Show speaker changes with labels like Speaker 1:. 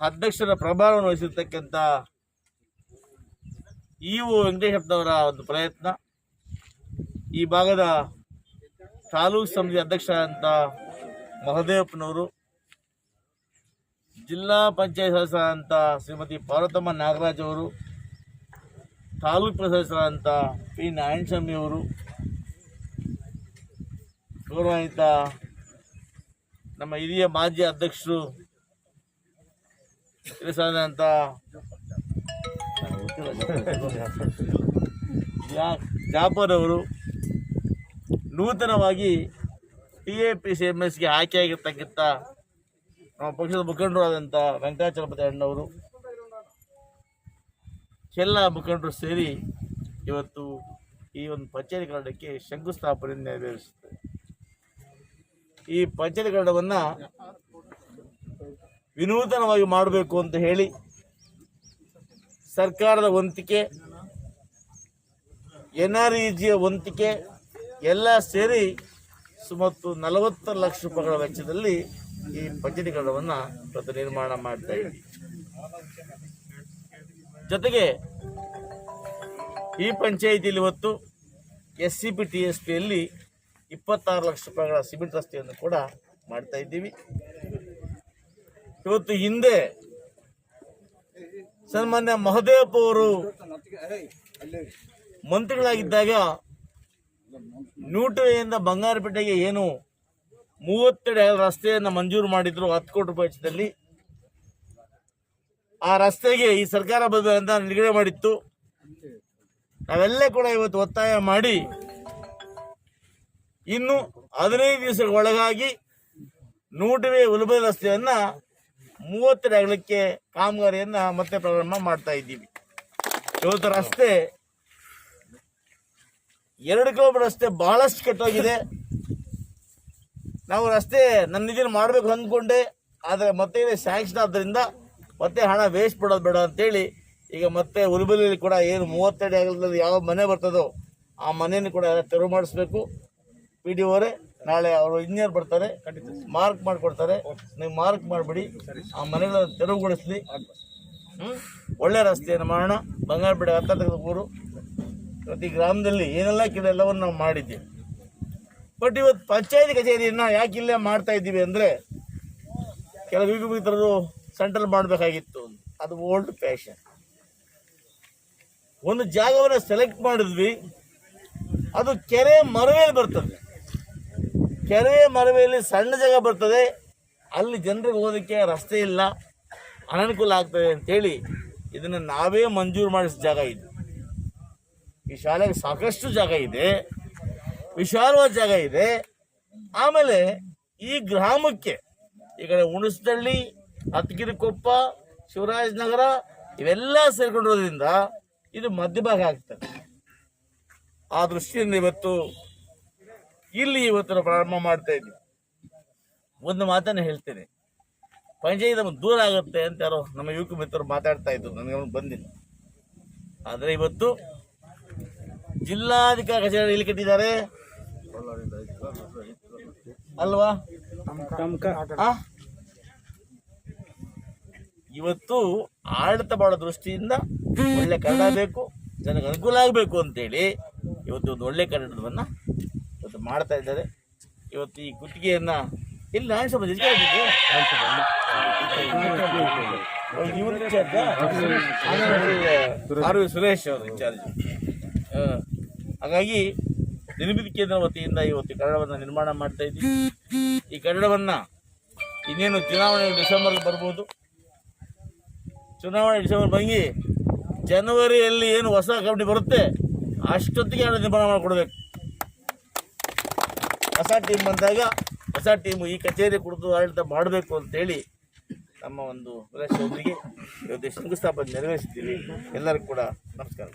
Speaker 1: ಅಧ್ಯಕ್ಷರ ಪ್ರಭಾವವನ್ನು ವಹಿಸಿರ್ತಕ್ಕಂಥ E O ವೆಂಕಟೇಶಪ್ಪನವರ ಒಂದು ಪ್ರಯತ್ನ. ಈ ಭಾಗದ ತಾಲೂಕು ಸಮಿತಿ ಅಧ್ಯಕ್ಷ ಅಂತ ಮಹದೇವಪ್ಪನವರು, ಜಿಲ್ಲಾ ಪಂಚಾಯತ್ ಸದಸ್ಯರಾದಂಥ ಶ್ರೀಮತಿ ಪಾರ್ವತಮ್ಮ ನಾಗರಾಜ್ ಅವರು, ತಾಲೂಕು ಅಂತ ಪಿ ನಾರಾಯಣಸ್ವಾಮಿ ಅವರು, ಗೌರವಾನ್ವಿತ ನಮ್ಮ ಹಿರಿಯ ಮಾಜಿ ಅಧ್ಯಕ್ಷರು ತಿಳಿಸಾದಂಥ ಜಾಪರ್ ಅವರು ನೂತನವಾಗಿ T A P C M ಎಸ್ಗೆ ಆಯ್ಕೆಯಾಗಿರ್ತಕ್ಕಂಥ ನಮ್ಮ ಪಕ್ಷದ ಮುಖಂಡರು ಆದಂಥ ವೆಂಕಟಾಚಲಪತಿ ಅಣ್ಣವರು, ಎಲ್ಲ ಮುಖಂಡರು ಸೇರಿ ಇವತ್ತು ಈ ಒಂದು ಪಂಚಾಯತ್ ಕನ್ನಡಕ್ಕೆ ಶಂಕುಸ್ಥಾಪನೆ ನೆರವೇರಿಸುತ್ತೆ. ಈ ಪಂಚಾಯತ್ ಕನ್ನಡವನ್ನು ವಿನೂತನವಾಗಿ ಮಾಡಬೇಕು ಅಂತ ಹೇಳಿ ಸರ್ಕಾರದ ವಂತಿಕೆ ಎನ್ ಆರ್ ಇ ಜಿಯ ವಂತಿಕೆ, ಎಲ್ಲ ಸೇರಿ ಸುಮತ್ತು ನಲವತ್ತು ಲಕ್ಷ ರೂಪಾಯಿಗಳ ವೆಚ್ಚದಲ್ಲಿ ಈ ಪಂಚಾಯತಿಗಳನ್ನು ಇವತ್ತು ನಿರ್ಮಾಣ ಮಾಡ್ತಾ ಇದ್ದೀವಿ. ಜೊತೆಗೆ ಈ ಪಂಚಾಯಿತಿಯಲ್ಲಿ ಇವತ್ತು S C P T S ಪಿಯಲ್ಲಿ ಇಪ್ಪತ್ತಾರು ಲಕ್ಷ ರೂಪಾಯಿಗಳ ಸಿಮೆಂಟ್ ರಸ್ತೆಯನ್ನು ಕೂಡ ಮಾಡ್ತಾ ಇದ್ದೀವಿ. ಇವತ್ತು ಹಿಂದೆ ಸನ್ಮಾನ್ಯ ಮಹದೇವಪ್ಪ ಅವರು ಮಂತ್ರಿಗಳಾಗಿದ್ದಾಗ ನೂಟೆಯಿಂದ ಬಂಗಾರಪೇಟೆಗೆ ಏನು ಮೂವತ್ತೆರಡು ರಸ್ತೆಯನ್ನು ಮಂಜೂರು ಮಾಡಿದ್ರು, ಹತ್ತು ಕೋಟಿ ರೂಪಾಯಿ ವೆಚ್ಚದಲ್ಲಿ. ಆ ರಸ್ತೆಗೆ ಈ ಸರ್ಕಾರ ಬಂದ ನಿಲುಗಡೆ ಮಾಡಿತ್ತು. ನಾವೆಲ್ಲ ಕೂಡ ಇವತ್ತು ಒತ್ತಾಯ ಮಾಡಿ ಇನ್ನು ಹದಿನೈದು ದಿವಸಗಳ ಒಳಗಾಗಿ ನೂಟವೇ ಉಲಬೆ ರಸ್ತೆಯನ್ನ ಮೂವತ್ತೆರಡು ಅಗಲಕ್ಕೆ ಕಾಮಗಾರಿಯನ್ನು ಮತ್ತೆ ಪ್ರಾರಂಭ ಮಾಡ್ತಾ ಇದ್ದೀವಿ. ಇವತ್ತು ರಸ್ತೆ ಎರಡು ಕಿಲೋಮೀಟರ್ ರಸ್ತೆ ಬಹಳಷ್ಟು ಕೆಟ್ಟೋಗಿದೆ. ನಾವು ರಸ್ತೆ ನನ್ನ ಇದನ್ನು ಮಾಡಬೇಕು ಅಂದ್ಕೊಂಡೆ, ಆದರೆ ಮತ್ತೆ ಸ್ಯಾಂಕ್ಷನ್ ಆದ್ದರಿಂದ ಮತ್ತೆ ಹಣ ವೇಸ್ಟ್ ಮಾಡೋದು ಬೇಡ ಅಂತೇಳಿ ಈಗ ಮತ್ತೆ ಉಲ್ಬಲಿಯಲ್ಲಿ ಕೂಡ ಏನು ಮೂವತ್ತೆರಡು ಅಗಲದಲ್ಲಿ ಯಾವ ಮನೆ ಬರ್ತದೋ ಆ ಮನೆಯನ್ನು ಕೂಡ ಎಲ್ಲ ತೆರವು ಮಾಡಿಸ್ಬೇಕು. ಪಿ ಡಿ ಅವರೇ ನಾಳೆ ಅವರು ಇಂಜಿನಿಯರ್ ಬರ್ತಾರೆ. ಮಾರ್ಕ್ ಮಾಡಿಕೊಡ್ತಾರೆ. ನೀವು ಮಾರ್ಕ್ ಮಾಡಿಬಿಡಿ. ಆ ಮನೆಗಳನ್ನು ತೆರವುಗೊಳಿಸಲಿ? ಒಳ್ಳೆ ರಸ್ತೆಯನ್ನು ಮಾಡೋಣ ಬಂಗಾರಪೇಟೆ ಹತ್ತ ಊರು. ಪ್ರತಿ ಗ್ರಾಮದಲ್ಲಿ ಏನೆಲ್ಲ ಕೆಲ ಎಲ್ಲವನ್ನು ನಾವು ಮಾಡಿದ್ದೀವಿ ಬಟ್ ಇವತ್ತು ಪಂಚಾಯತಿ ಕಚೇರಿಯನ್ನು ಯಾಕೆ ಇಲ್ಲೇ ಮಾಡ್ತಾ ಇದ್ದೀವಿ ಅಂದರೆ ಕೆಲವು ಮಿತ್ರರು ಸೆಂಟ್ರಲ್ ಮಾಡಬೇಕಾಗಿತ್ತು. ಅದು ಓಲ್ಡ್ ಫ್ಯಾಷನ್ ಒಂದು ಜಾಗವನ್ನು ಸೆಲೆಕ್ಟ್ ಮಾಡಿದ್ವಿ. ಅದು ಕೆರೆ ಮರವೇಲಿ ಬರ್ತದೆ. ಕೆರೆ ಮರವೆಯಲ್ಲಿ ಸಣ್ಣ ಜಾಗ ಬರ್ತದೆ, ಅಲ್ಲಿ ಜನರಿಗೆ ಹೋಗೋದಕ್ಕೆ ರಸ್ತೆ ಇಲ್ಲ, ಅನನುಕೂಲ ಆಗ್ತದೆ ಅಂತೇಳಿ ಇದನ್ನು ನಾವೇ ಮಂಜೂರು ಮಾಡಿಸಿದ ಜಾಗ ಇದು. ಈ ಶಾಲೆಗೆ ಸಾಕಷ್ಟು ಜಾಗ ಇದೆ, ವಿಶಾಲವಾದ ಜಾಗ ಇದೆ. ಆಮೇಲೆ ಈ ಗ್ರಾಮಕ್ಕೆ ಈ ಕಡೆ ಉಣಸದಳ್ಳಿ ಹತ್ಗಿರಿಕೊಪ್ಪ, ಶಿವರಾಜನಗರ ಇವೆಲ್ಲ ಸೇರ್ಕೊಂಡಿರೋದ್ರಿಂದ ಇದು ಮಧ್ಯಭಾಗ ಆಗ್ತದೆ. ಆ ದೃಷ್ಟಿಯಿಂದ ಇವತ್ತು ಇಲ್ಲಿ ಇವತ್ತು ಪ್ರಾರಂಭ ಮಾಡ್ತಾ ಇದ್ವಿ. ಒಂದು ಮಾತನ್ನು ಹೇಳ್ತೇನೆ. ಪಂಚಾಯತ್ ದೂರ ಆಗುತ್ತೆ ಅಂತ ಯಾರೋ ನಮ್ಮ ಯುವಕ ಮಿತ್ರರು ಮಾತಾಡ್ತಾ ಇದ್ರು. ನನಗೆ ಅವ್ನು ಬಂದಿಲ್ಲ. ಆದರೆ ಇವತ್ತು ಜಿಲ್ಲಾಧಿಕಾರಿ ಕಚೇರಿ ಇಲ್ಲಿ ಕಟ್ಟಿದ್ದಾರೆ? ಅಲ್ವಾ? ಇವತ್ತು ಆಡಳಿತ ಮಾಡೋ ದೃಷ್ಟಿಯಿಂದ ಒಳ್ಳೆ ಕನ್ನಡ ಬೇಕು, ಜನಕ್ಕೆ ಅನುಕೂಲ ಆಗಬೇಕು ಅಂತೇಳಿ ಇವತ್ತು ಒಂದು ಒಳ್ಳೆ ಕನ್ನಡವನ್ನ ಇವತ್ತು ಮಾಡ್ತಾ ಇದ್ದಾರೆ. ಇವತ್ತು ಈ ಗುತ್ತಿಗೆಯನ್ನ ಇಲ್ಲಿ ನಾನು ಸ್ವಲ್ಪ ಇವ್ರು ಇನ್ಚಾರ್ಜ್ ಆರ್ ವಿ ಸುರೇಶ್ ಅವರು ಇನ್ಚಾರ್ಜ್. ಹಾಗಾಗಿ ನಿರ್ಮಿತಿ ಕೇಂದ್ರ ವತಿಯಿಂದ ಇವತ್ತು ಕನ್ನಡವನ್ನು ನಿರ್ಮಾಣ ಮಾಡ್ತಾ ಇದ್ದೀವಿ. ಈ ಕನ್ನಡವನ್ನು ಇನ್ನೇನು ಚುನಾವಣೆ ಡಿಸೆಂಬರ್ಗೆ ಬರ್ಬೋದು. ಚುನಾವಣೆ ಡಿಸೆಂಬರ್ ಬಂಗಿ ಜನವರಿಯಲ್ಲಿ ಏನು ಹೊಸ ಕಂಪ್ನಿ ಬರುತ್ತೆ, ಅಷ್ಟೊತ್ತಿಗೆ ನಿರ್ಮಾಣ ಮಾಡಿಕೊಡ್ಬೇಕು. ಹೊಸ ಟೀಮ್ ಬಂದಾಗ ಹೊಸ ಟೀಮು ಈ ಕಚೇರಿ ಕುರಿತು ಆಡಳಿತ ಮಾಡಬೇಕು ಅಂತೇಳಿ ನಮ್ಮ ಒಂದು ಪ್ರದೇಶದೊಂದಿಗೆ ಇವತ್ತು ಶಂಕುಸ್ಥಾಪನೆ ನೆರವೇರಿಸ್ತೀವಿ. ಎಲ್ಲರಿಗೂ ಕೂಡ ನಮಸ್ಕಾರ.